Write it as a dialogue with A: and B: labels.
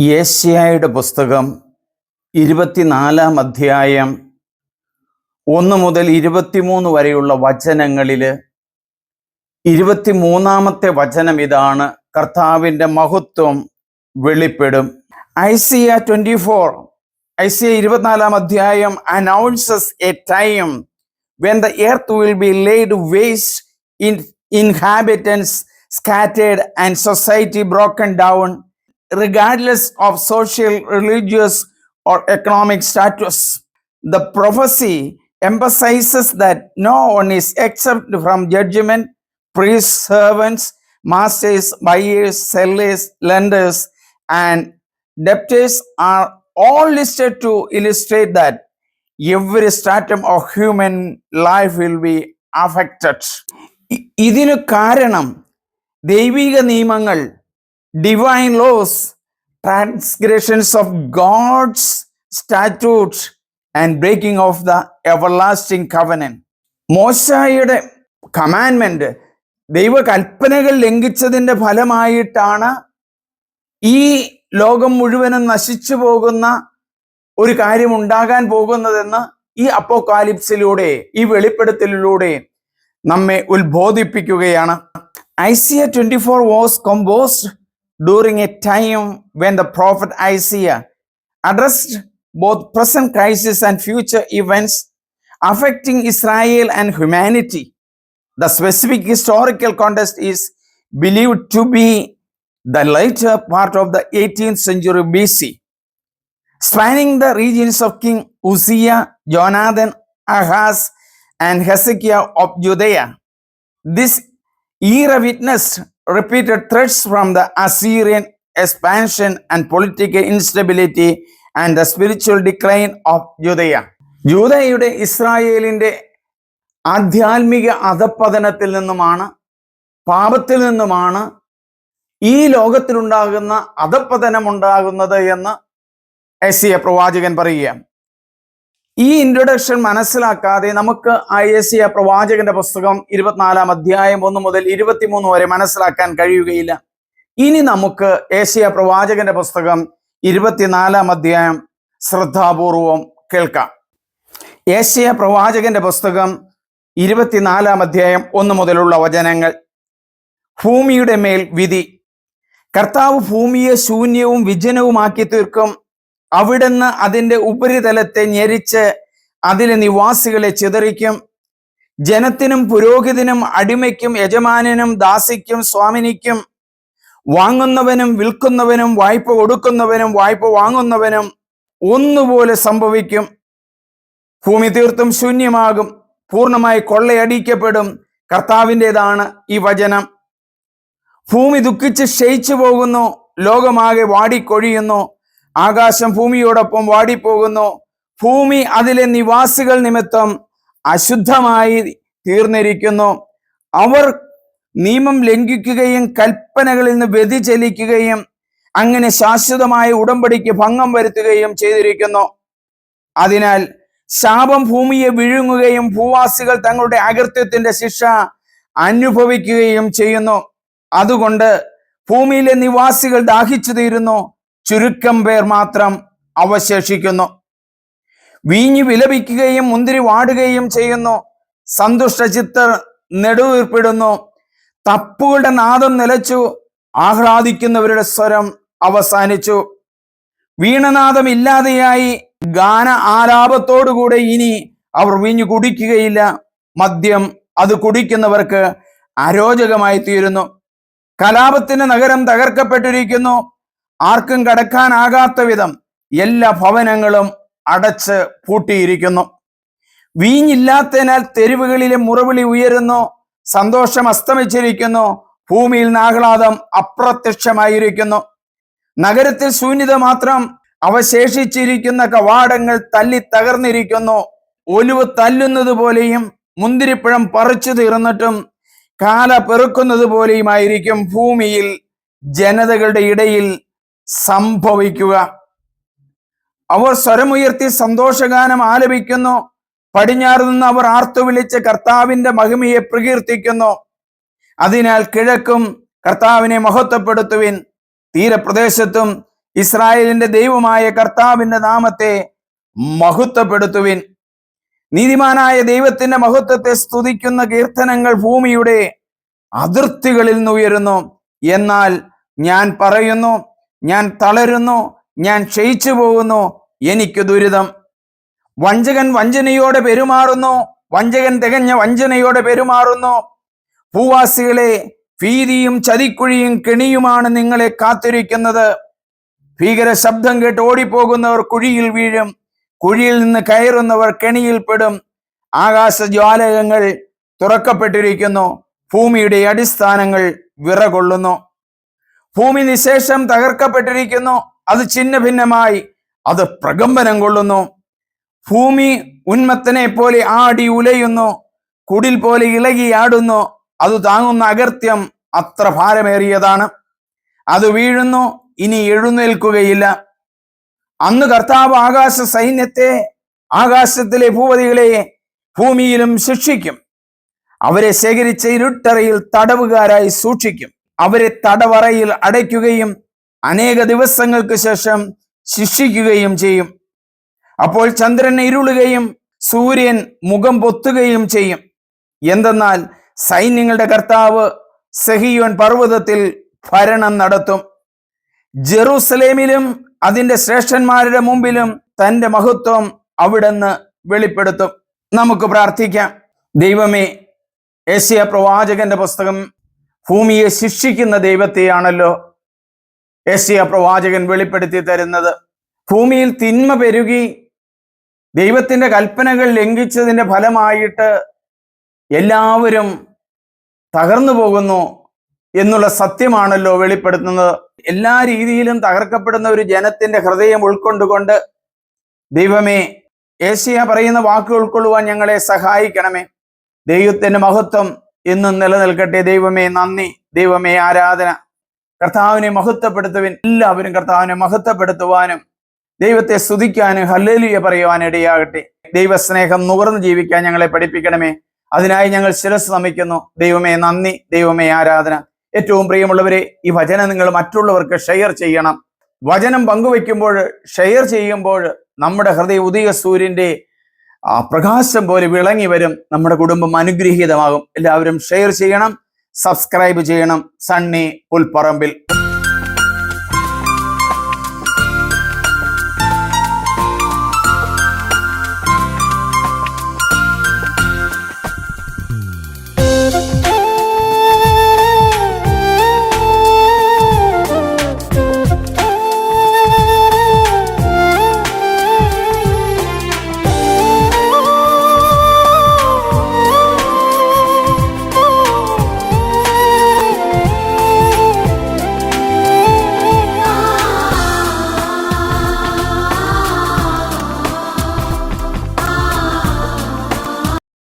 A: യേശയായുടെ പുസ്തകം ഇരുപത്തിനാലാം അധ്യായം ഒന്ന് മുതൽ ഇരുപത്തിമൂന്ന് വരെയുള്ള വചനങ്ങളിൽ ഇരുപത്തിമൂന്നാമത്തെ വചനം ഇതാണ്. കർത്താവിന്റെ മഹത്വം വെളിപ്പെടും. ഐസിയ ട്വന്റി ഫോർ ഐസിയ ഇരുപത്തിനാലാം അധ്യായം announces a time when the earth will be laid waste in inhabitants scattered and society broken down. regardless of social, religious, or economic status. The prophecy emphasizes that no one is exempt from judgment. Priests, servants, masters, buyers, sellers, lenders, and debtors are all listed to illustrate that every stratum of human life will be affected. E- ഇതിനു കാരണം ദൈവിക നിയമങ്ങൾ divine laws transgressions of God's statute and breaking of the everlasting covenant മോശായിയുടെ കമാൻമെന്റ് ദൈവകൽപ്പനകൾ ലംഘിച്ചതിന്റെ ഫലമായിട്ടാണ് ഈ ലോകം മുഴുവനും നശിച്ചു പോകുന്ന ഒരു കാര്യം ഉണ്ടാകാൻ പോകുന്നതെന്ന് ഈ അപ്പോകാലിപ്സിലൂടെ ഈ വെളിപ്പെടുത്തലിലൂടെ നമ്മെ ഉത്ബോധിപ്പിക്കുകയാണ്. Isaiah twenty four was composed during a time when the prophet Isaiah addressed both present crises and future events affecting Israel and humanity. The specific historical context is believed to be the later part of the 18th century BC, spanning the regions of King Uzziah, Jonathan, Ahaz, and Hezekiah of Judea. This era witnessed repeated threats from the Assyrian expansion and political instability and the spiritual decline of Judea. ജൂതയുടെ ഇസ്രായേലിന്റെ ആധ്യാത്മിക അധപ്പതനത്തിൽ നിന്നുമാണ് പാപത്തിൽ നിന്നുമാണ് ഈ ലോകത്തിലുണ്ടാകുന്ന അധപ്പതനം ഉണ്ടാകുന്നത് എന്ന് എസിയ പ്രവാചകൻ പറയുക ഈ ഇൻട്രൊഡക്ഷൻ മനസ്സിലാക്കാതെ നമുക്ക് ആ പ്രവാചകന്റെ പുസ്തകം ഇരുപത്തിനാലാം അധ്യായം ഒന്ന് മുതൽ ഇരുപത്തിമൂന്ന് വരെ മനസ്സിലാക്കാൻ കഴിയുകയില്ല. ഇനി നമുക്ക് ഏഷ്യ പ്രവാചകന്റെ പുസ്തകം ഇരുപത്തിനാലാം അധ്യായം ശ്രദ്ധാപൂർവം കേൾക്കാം. ഏഷ്യ പ്രവാചകന്റെ പുസ്തകം ഇരുപത്തിനാലാം അധ്യായം ഒന്ന് മുതലുള്ള വചനങ്ങൾ. ഭൂമിയുടെ മേൽ വിധി. കർത്താവ് ഭൂമിയെ ശൂന്യവും വിജനവുമാക്കി തീർക്കും. അവിടുന്ന് അതിന്റെ ഉപരിതലത്തെ ഞെരിച്ച് അതിലെ നിവാസികളെ ചിതറിക്കും. ജനത്തിനും പുരോഹിതനും അടിമയ്ക്കും യജമാനനും ദാസിക്കും സ്വാമിനിക്കും വാങ്ങുന്നവനും വിൽക്കുന്നവനും വായ്പ കൊടുക്കുന്നവനും വായ്പ വാങ്ങുന്നവനും ഒന്നുപോലെ സംഭവിക്കും. ഭൂമി തീർത്തും ശൂന്യമാകും. പൂർണമായി കൊള്ളയടിക്കപ്പെടും. കർത്താവിന്റെതാണ് ഈ വചനം. ഭൂമി ദുഃഖിച്ച് ക്ഷയിച്ചു പോകുന്നു. ലോകമാകെ വാടിക്കൊഴിയുന്നു. ആകാശം ഭൂമിയോടൊപ്പം വാടിപ്പോകുന്നു. ഭൂമി അതിലെ നിവാസികൾ നിമിത്തം അശുദ്ധമായി തീർന്നിരിക്കുന്നു. അവർ നിയമം ലംഘിക്കുകയും കൽപ്പനകളിൽ നിന്ന് വ്യതിചലിക്കുകയും അങ്ങനെ ശാശ്വതമായ ഉടമ്പടിക്ക് ഭംഗം വരുത്തുകയും ചെയ്തിരിക്കുന്നു. അതിനാൽ ശാപം ഭൂമിയെ വിഴുങ്ങുകയും ഭൂവാസികൾ തങ്ങളുടെ അകൃത്യത്തിന്റെ ശിക്ഷ അനുഭവിക്കുകയും ചെയ്യുന്നു. അതുകൊണ്ട് ഭൂമിയിലെ നിവാസികൾ ദാഹിച്ചു തീരുന്നു ചുരുക്കം പേർ മാത്രം അവശേഷിക്കുന്നു. വീഞ്ഞു വിലപിക്കുകയും മുന്തിരി വാടുകയും ചെയ്യുന്നു. സന്തുഷ്ട ചിത്തർ നെടുവീർപ്പിടുന്നു. തപ്പുകളുടെ നാദം നിലച്ചു ആഹ്ലാദിക്കുന്നവരുടെ സ്വരം അവസാനിച്ചു. വീണനാദം ഇല്ലാതെയായി ഗാന ആലാപത്തോടുകൂടെ ഇനി അവർ വീഞ്ഞു കുടിക്കുകയില്ല. മദ്യം അത് കുടിക്കുന്നവർക്ക് അരോചകമായി തീരുന്നു കലാപത്തിന്റെ നഗരം തകർക്കപ്പെട്ടിരിക്കുന്നു. ആർക്കും കടക്കാനാകാത്ത വിധം എല്ലാ ഭവനങ്ങളും അടച്ച് പൂട്ടിയിരിക്കുന്നു. വീഞ്ഞില്ലാത്തതിനാൽ തെരുവുകളിലെ മുറവിളി ഉയരുന്നു സന്തോഷം അസ്തമിച്ചിരിക്കുന്നു ഭൂമിയിൽ നാഹ്ലാദം അപ്രത്യക്ഷമായിരിക്കുന്നു. നഗരത്തിൽ ശൂന്യത മാത്രം അവശേഷിച്ചിരിക്കുന്ന കവാടങ്ങൾ തല്ലി തകർന്നിരിക്കുന്നു. ഒലിവ് തല്ലുന്നത് പോലെയും മുന്തിരിപ്പഴം പറിച്ചു തീർന്നിട്ടും കാല പെറുക്കുന്നത് പോലെയുമായിരിക്കും ഭൂമിയിൽ ജനതകളുടെ ഇടയിൽ സംഭവിക്കുക. അവർ സ്വരമുയർത്തി സന്തോഷഗാനം ആലപിക്കുന്നു. പടിഞ്ഞാറ് നിന്ന് അവർ ആർത്തു വിളിച്ച് കർത്താവിന്റെ മഹിമയെ പ്രകീർത്തിക്കുന്നു. അതിനാൽ കിഴക്കും കർത്താവിനെ മഹത്വപ്പെടുത്തുവിൻ. തീരപ്രദേശത്തും ഇസ്രായേലിന്റെ ദൈവമായ കർത്താവിന്റെ നാമത്തെ മഹത്വപ്പെടുത്തുവിൻ. നീതിമാനായ ദൈവത്തിന്റെ മഹത്വത്തെ സ്തുതിക്കുന്ന കീർത്തനങ്ങൾ ഭൂമിയുടെ അതിർത്തികളിൽ നിന്ന് ഉയരുന്നു. എന്നാൽ ഞാൻ പറയുന്നു ഞാൻ തളരുന്നു ഞാൻ ക്ഷയിച്ചു പോകുന്നു എനിക്ക് ദുരിതം. വഞ്ചകൻ വഞ്ചനയോടെ പെരുമാറുന്നു വഞ്ചകൻ തികഞ്ഞ വഞ്ചനയോടെ പെരുമാറുന്നു. ഭൂവാസികളെ ഭീതിയും ചതിക്കുഴിയും കെണിയുമാണ് നിങ്ങളെ കാത്തിരിക്കുന്നത്. ഭീകര ശബ്ദം കേട്ട് ഓടിപ്പോകുന്നവർ കുഴിയിൽ വീഴും കുഴിയിൽ നിന്ന് കയറുന്നവർ കെണിയിൽപ്പെടും ആകാശ ജ്വാലകങ്ങൾ തുറക്കപ്പെട്ടിരിക്കുന്നു ഭൂമിയുടെ അടിസ്ഥാനങ്ങൾ വിറകൊള്ളുന്നു. ഭൂമി നിശേഷം തകർക്കപ്പെട്ടിരിക്കുന്നു. അത് ചിഹ്ന ഭിന്നമായി അത് പ്രകമ്പനം കൊള്ളുന്നു. ഭൂമി ഉന്മത്തനെ പോലെ ആടി ഉലയുന്നു. കുടിൽ പോലെ ഇളകി ആടുന്നു. അത് താങ്ങുന്ന അകർത്യം അത്ര ഭാരമേറിയതാണ്. അത് വീഴുന്നു. ഇനി എഴുന്നേൽക്കുകയില്ല. അന്ന് കർത്താവ് ആകാശ സൈന്യത്തെ ആകാശത്തിലെ ഭൂപതികളെ ഭൂമിയിലും ശിക്ഷിക്കും. അവരെ ശേഖരിച്ച ഇരുട്ടറയിൽ തടവുകാരായി സൂക്ഷിക്കും. അവരെ തടവറയിൽ അടയ്ക്കുകയും അനേക ദിവസങ്ങൾക്ക് ശേഷം ശിക്ഷിക്കുകയും ചെയ്യും. അപ്പോൾ ചന്ദ്രൻ ഇരുളുകയും സൂര്യൻ മുഖം പൊത്തുകയും ചെയ്യും. എന്തെന്നാൽ സൈന്യങ്ങളുടെ കർത്താവ് സഹിയോൻ പർവതത്തിൽ ഭരണം നടത്തും. ജെറൂസലേമിലും അതിന്റെ ശ്രേഷ്ഠന്മാരുടെ മുമ്പിലും തന്റെ മഹത്വം അവിടുന്ന് വെളിപ്പെടുത്തും. നമുക്ക് പ്രാർത്ഥിക്കാം. ദൈവമേ ഏഷ്യ പ്രവാചകന്റെ പുസ്തകം ഭൂമിയെ ശിക്ഷിക്കുന്ന ദൈവത്തെയാണല്ലോ എസ് പ്രവാചകൻ വെളിപ്പെടുത്തി തരുന്നത്. ഭൂമിയിൽ തിന്മ പെരുകി ദൈവത്തിന്റെ കൽപ്പനകൾ ലംഘിച്ചതിന്റെ ഫലമായിട്ട് എല്ലാവരും തകർന്നു പോകുന്നു എന്നുള്ള സത്യമാണല്ലോ വെളിപ്പെടുത്തുന്നത്. എല്ലാ രീതിയിലും തകർക്കപ്പെടുന്ന ഒരു ജനത്തിന്റെ ഹൃദയം ഉൾക്കൊണ്ടുകൊണ്ട് ദൈവമേ ഏഷ്യ പറയുന്ന വാക്കുകൾ ഉൾക്കൊള്ളുവാൻ ഞങ്ങളെ സഹായിക്കണമേ. ദൈവത്തിന്റെ മഹത്വം എന്നും നിലനിൽക്കട്ടെ ദൈവമേ നന്ദി. ദൈവമേ ആരാധന. കർത്താവിനെ മഹത്വപ്പെടുത്തുവിൻ. എല്ലാവരും കർത്താവിനെ മഹത്വപ്പെടുത്തുവാനും ദൈവത്തെ സ്തുതിക്കാനും ഹല്ലേലൂയ പറയുവാനും ഇടയാകട്ടെ ദൈവസ്നേഹം നുകർന്നു ജീവിക്കാൻ ഞങ്ങളെ പഠിപ്പിക്കണമേ. അതിനായി ഞങ്ങൾ ശിരസ് നമിക്കുന്നു. ദൈവമേ നന്ദി. ദൈവമേ ആരാധന. ഏറ്റവും പ്രിയമുള്ളവരെ ഈ വചനം നിങ്ങൾ മറ്റുള്ളവർക്ക് ഷെയർ ചെയ്യണം. വചനം പങ്കുവെക്കുമ്പോൾ ഷെയർ ചെയ്യുമ്പോൾ നമ്മുടെ ഹൃദയ ഉദയ സൂര്യന്റെ ആ പ്രകാശം പോലെ വിളങ്ങി വരും നമ്മുടെ കുടുംബം അനുഗ്രഹീതമാകും. എല്ലാവരും ഷെയർ ചെയ്യണം സബ്സ്ക്രൈബ് ചെയ്യണം. സണ്ണി പുൽപ്പറമ്പിൽ.